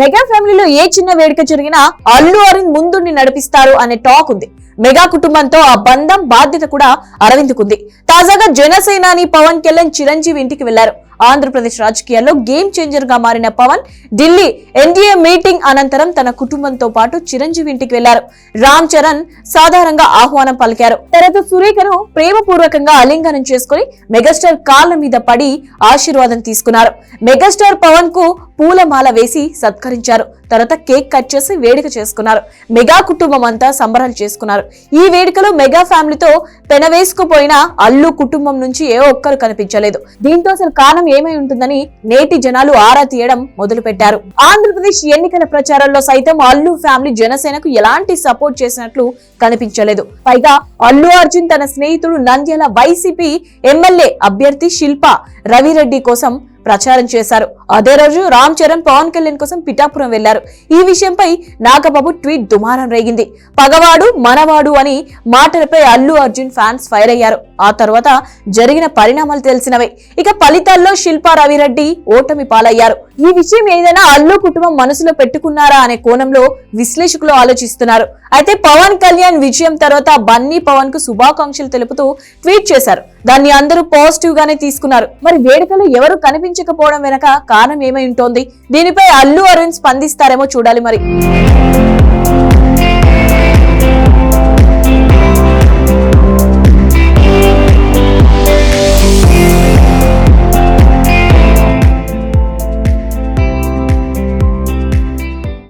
Mega ఫ్యామిలీలో ఏ చిన్న వేడుక జరిగినా అల్లు అరవింద్ ముందుండి నడిపిస్తారు అనే టాక్ ఉంది. మెగా కుటుంబంతో ఆ బంధం బాధ్యత కూడా అరవింద్కుంది తాజాగా జనసేనాని పవన్ కళ్యాణ్ చిరంజీవి ఇంటికి వెళ్ళారు. ఆంధ్రప్రదేశ్ రాజకీయాల్లో గేమ్ చేంజర్గా మారిన పవన్ ఢిల్లీ ఎన్డీఏ మీటింగ్ అనంతరం తన కుటుంబంతో పాటు చిరంజీవి ఇంటికి వెళ్ళారు. రామ్ చరణ్ సాధారణంగా ఆహ్వానం పలికారు. తర్వాత సురేఖను ప్రేమపూర్వకంగా ఆలింగనం చేసుకుని మెగాస్టార్ కాళ్ళ మీద పడి ఆశీర్వాదం తీసుకున్నారు. మెగాస్టార్ పవన్కు పూలమాల వేసి సత్కరించారు. తర్వాత కేక్ కట్ చేసి వేడుక చేసుకున్నారు. మెగా కుటుంబం అంతా సంబరాలు చేసుకున్నారు. ఈ వేడుకలో మెగా ఫ్యామిలీతో పెనవేసుకుపోయిన అల్లు కుటుంబం నుంచి ఏ ఒక్కరు కనిపించలేదు. దీంతో అసలు కారణం ఏమై ఉంటుందని నేటి జనాలు ఆరా తీయడం మొదలు పెట్టారు ఆంధ్రప్రదేశ్ ఎన్నికల ప్రచారంలో సైతం అల్లు ఫ్యామిలీ జనసేనకు ఎలాంటి సపోర్ట్ చేసినట్లు కనిపించలేదు. పైగా అల్లు అర్జున్ తన స్నేహితుడు నంద్యాల వైసీపీ ఎమ్మెల్యే అభ్యర్థి శిల్ప రవిరెడ్డి కోసం ప్రచారం చేశారు. అదే రోజు రామ్ చరణ్ పవన్ కళ్యాణ్ కోసం పిఠాపురం వెళ్ళారు. ఈ విషయంపై నాగబాబు ట్వీట్ దుమారం రేగింది. పగవాడు మనవాడు అని మాటలపై అల్లు అర్జున్ ఫ్యాన్స్ ఫైర్ అయ్యారు. ఆ తర్వాత జరిగిన పరిణామాలు తెలిసినవే. ఇక ఫలితాల్లో శిల్పా రవిరెడ్డి ఓటమి పాలయ్యారు. ఈ విషయం ఏదైనా అల్లు కుటుంబం మనసులో పెట్టుకున్నారా అనే కోణంలో విశ్లేషకులు ఆలోచిస్తున్నారు. అయితే పవన్ కళ్యాణ్ విజయం తర్వాత బన్నీ పవన్కు శుభాకాంక్షలు తెలుపుతూ ట్వీట్ చేశారు. దాన్ని అందరూ పాజిటివ్ గానే తీసుకున్నారు. మరి వేడుకలో ఎవరు కనిపించకపోవడం వెనక కారణం ఏమై ఉంటోంది? దీనిపై అల్లు అరుణ్ స్పందిస్తారేమో చూడాలి మరి.